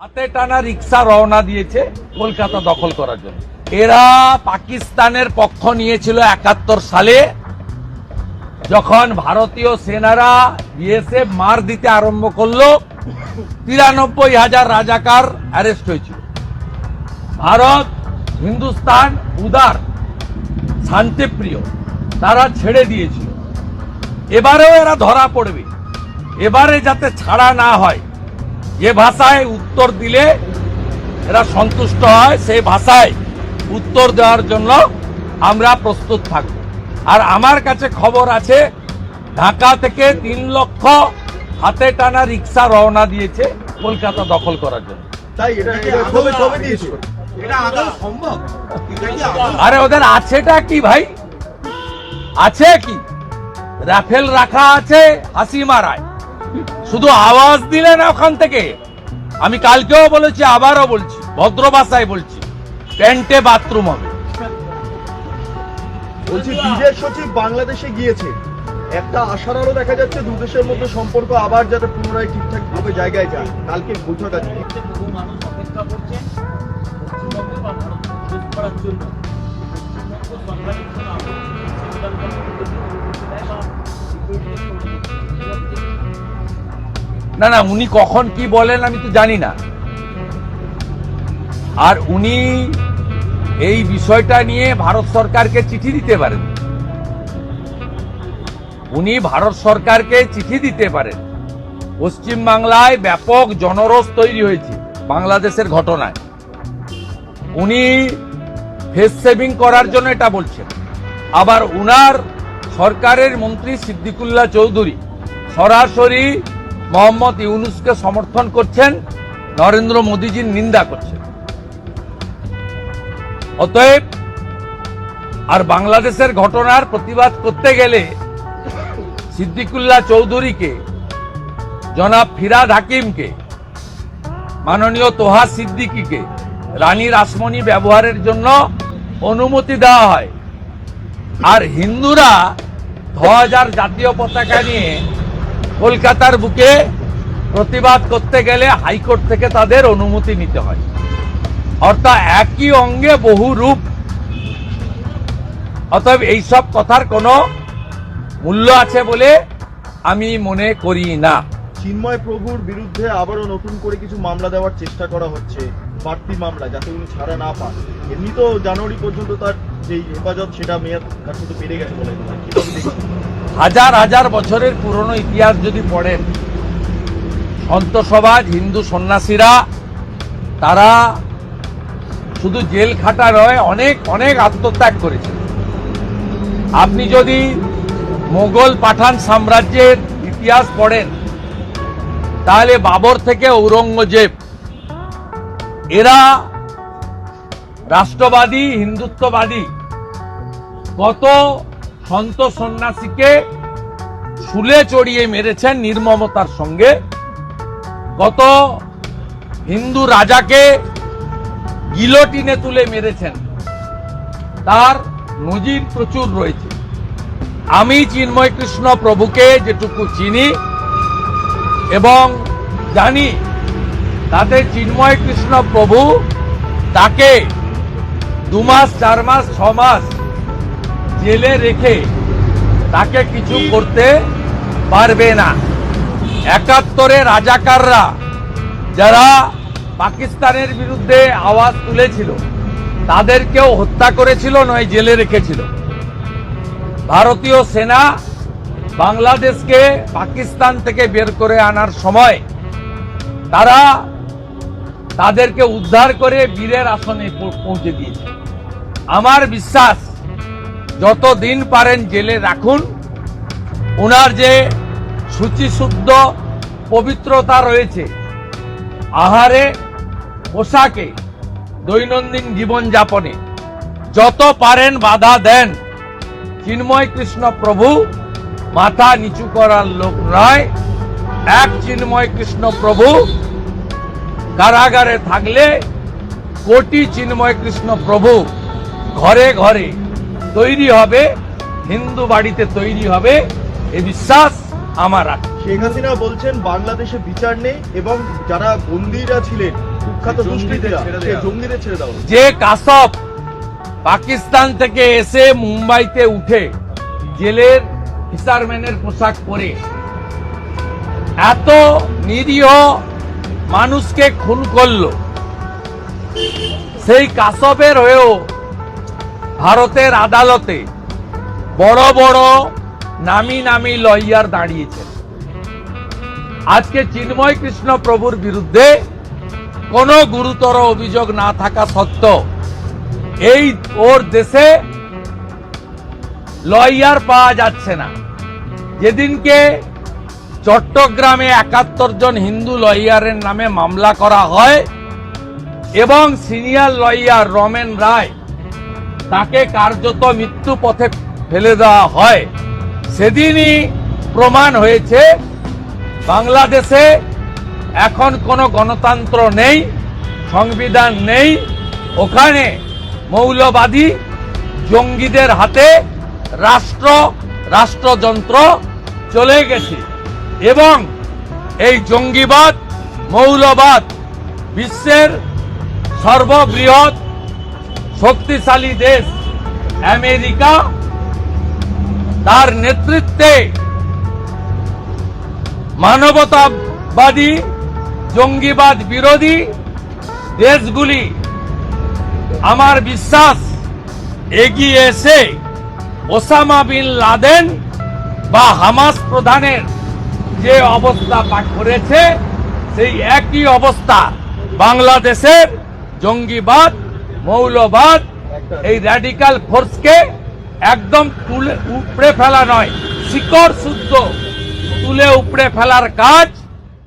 হাতে টানা রিক্সা রওনা দিয়েছে কলকাতা দখল করার জন্য। এরা পাকিস্তানের পক্ষ নিয়েছিল একাত্তর সালে, যখন ভারতীয় সেনারা বিএসএফ মার দিতে আরম্ভ করল, তিরানব্বই হাজার রাজাকার অ্যারেস্ট হয়েছিল। ভারত, হিন্দুস্তান, উদার, শান্তিপ্রিয়, তারা ছেড়ে দিয়েছিল। এবারেও এরা ধরা পড়বে। এবারে যাতে ছাড়া না হয় যে ভাষায় উত্তর দিলে এরা সন্তুষ্ট হয় সেই ভাষায় উত্তর দেওয়ার জন্য আমরা প্রস্তুত থাকব। আর আমার কাছে খবর আছে ঢাকা থেকে তিন লক্ষ হাতে টানা রিক্সা রওনা দিয়েছে কলকাতা দখল করার জন্য। আরে ওদের আছেটা কি ভাই? আছে কি? রাফেল রাখা আছে হাসি মারায় শুধু আওয়াজ দিলে না ওখান থেকে। আমি কালকেও বলেছি আবারও বলছি ভদ্র ভাষায় বলছি প্যান্টে বাথরুম হবে। বলছি বিদেশ সচিব বাংলাদেশে গিয়েছে। একটা আশার আলো দেখা যাচ্ছে দু দেশের মধ্যে সম্পর্ক আবার যাতে পুনরায় ঠিকঠাক ভাবে জায়গায় যায়। কালকে বৈঠক আছে বহু মানুষ অপেক্ষা করছেন পশ্চিমবঙ্গে বা ভারত করার জন্য। না না, উনি কখন কি বলেন আমি তো জানি না। আর উনি এই বিষয়টা নিয়ে ভারত সরকারকে চিঠি দিতে পারেন। উনি ভারত সরকারকে চিঠি দিতে পারেন। পশ্চিম বাংলায় ব্যাপক জনরোষ তৈরি হয়েছে বাংলাদেশের ঘটনায়। উনি ফেস সেভিং করার জন্য এটা বলছেন। আবার উনার সরকারের মন্ত্রী সিদ্দিকুল্লাহ চৌধুরী সরাসরি মোহাম্মদ ইউনুসকে সমর্থন করছেন, নরেন্দ্র মোদীজির নিন্দা করছেন। অতএব, আর বাংলাদেশের ঘটনার প্রতিবাদ করতে গেলে সিদ্দিকুল্লাহ চৌধুরীকে, জনাব ফিরাদ হাকিমকে, মাননীয় তোহা সিদ্দিকীকে, রানী রাসমণি ব্যবহারের জন্য অনুমতি দেওয়া হয়। আর হিন্দুরা ধ্বজার জাতীয় পতাকা নিয়ে কলকাতার বুকে প্রতিবাদ করতে গেলে হাইকোর্ট থেকে তাদের অনুমতি নিতে হয়। অর্থাৎ একই অঙ্গে বহু রূপ। অতএব এইসব কথার কোনো মূল্য আছে বলে আমি মনে করি না। চিন্ময় প্রভুর বিরুদ্ধে আবারও নতুন করে কিছু মামলা দেওয়ার চেষ্টা করা হচ্ছে। বাড়তি মামলা যাতে উনি ছাড়া না পান। এমনি তো জানুয়ারি পর্যন্ত তার যেই হেফাজত, সেটা মেয়াদ তার বেড়ে গেছে বলে? হাজার হাজার বছরের পুরনো ইতিহাস যদি পড়েন সন্ত সমাজ হিন্দু সন্ন্যাসীরা, তারা শুধু জেল খাটা নয়, অনেক অনেক আত্মত্যাগ করেছে। আপনি যদি মোগল পাঠান সাম্রাজ্যের ইতিহাস পড়েন, তাহলে বাবর থেকে ঔরঙ্গজেব এরা রাষ্ট্রবাদী, হিন্দুত্ববাদী। কত সন্ত সন্ন্যাসীকে শুলে চড়িয়ে মেরেছেন নির্মমতার সঙ্গে। কত হিন্দু রাজাকে গিলোটিনে তুলে মেরেছেন। তার নজির প্রচুর রয়েছে। আমি চিন্ময় কৃষ্ণ প্রভুকে যেটুকু চিনি এবং জানি তাতে চিন্ময় কৃষ্ণ প্রভু তাকে দু মাস, চার মাস, ছ মাস জেলে রেখে তাকে কিছু করতে পারবে না। একাত্তরে রাজাকাররা যারা পাকিস্তানের বিরুদ্ধে আওয়াজ তুলেছিল, তাদেরকেও হত্যা করেছিল, নয় জেলে রেখেছিল। ভারতীয় সেনা বাংলাদেশকে পাকিস্তান থেকে বের করে আনার সময় তারা তাদেরকে উদ্ধার করে বীরের আসনে পৌঁছে দিয়েছে। আমার বিশ্বাস যত দিন পারেন জেলে রাখুন। ওনার যে শুচিশুদ্ধ পবিত্রতা রয়েছে, আহারে, পোশাকে, দৈনন্দিন জীবনযাপনে, যত পারেন বাধা দেন। চিন্ময় কৃষ্ণ প্রভু, মাথা নিচু করার লোক নয়। এক চিন্ময় কৃষ্ণ প্রভু কারাগারে থাকলে কোটি চিন্ময় কৃষ্ণ প্রভু ঘরে ঘরে তৈরি হবে হিন্দু বাড়িতে তৈরি হবে এ বিশ্বাস আমার আছে শেখ হাসিনা বলছেন বাংলাদেশে বিচার নেই এবং যারা বন্দীরা ছিলেন কুখ্যাত দুষ্কৃতীরা। জঙ্গিদের ছেড়ে দেওয়া যে কাসব পাকিস্তান থেকে এসে মুম্বাইতে উঠে জেলের ফিসারম্যানের পোশাক পরে এত নিরীহ মানুষকে খুন করল। সেই কাসবের হয়েও ভারতের আদালতে বড় বড় নামি নামি লয়ার দাঁড়িয়েছেন আজকে চিন্ময় কৃষ্ণ প্রভুর বিরুদ্ধে কোনো গুরুতর অভিযোগ না থাকা সত্ত্বেও এই ওর দেশে লয়ার পাওয়া যাচ্ছে না। যেদিনকে চট্টগ্রামে একাত্তর জন হিন্দু লয়ারের নামে মামলা করা হয় এবং সিনিয়র লয়ার রমেন রায় তাকে কার্যত মৃত্যু পথে ফেলে দেওয়া হয়। সেদিনই প্রমাণ হয়েছে, বাংলাদেশে এখন কোনো গণতন্ত্র নেই, সংবিধান নেই। ওখানে মৌলবাদী জঙ্গিদের হাতে রাষ্ট্র, রাষ্ট্রযন্ত্র চলে গেছে। এবং এই জঙ্গিবাদ, মৌলবাদ বিশ্বের সর্ববৃহৎ শক্তিশালী দেশ আমেরিকা, তার নেতৃত্বে মানবতাবাদী, জঙ্গিবাদ বিরোধী দেশগুলি আমার বিশ্বাস এগিয়ে এসে ওসামা বিন লাদেন বা হামাস প্রধানের যে অবস্থা করেছে, সেই একই অবস্থা। বাংলাদেশের জঙ্গিবাদ, মৌলবাদ, এই র্যাডিক্যাল ফোর্সকে একদম তুলে উপড়ে ফেলা নয়, শিকড় শুদ্ধ তুলে উপড়ে ফেলার কাজ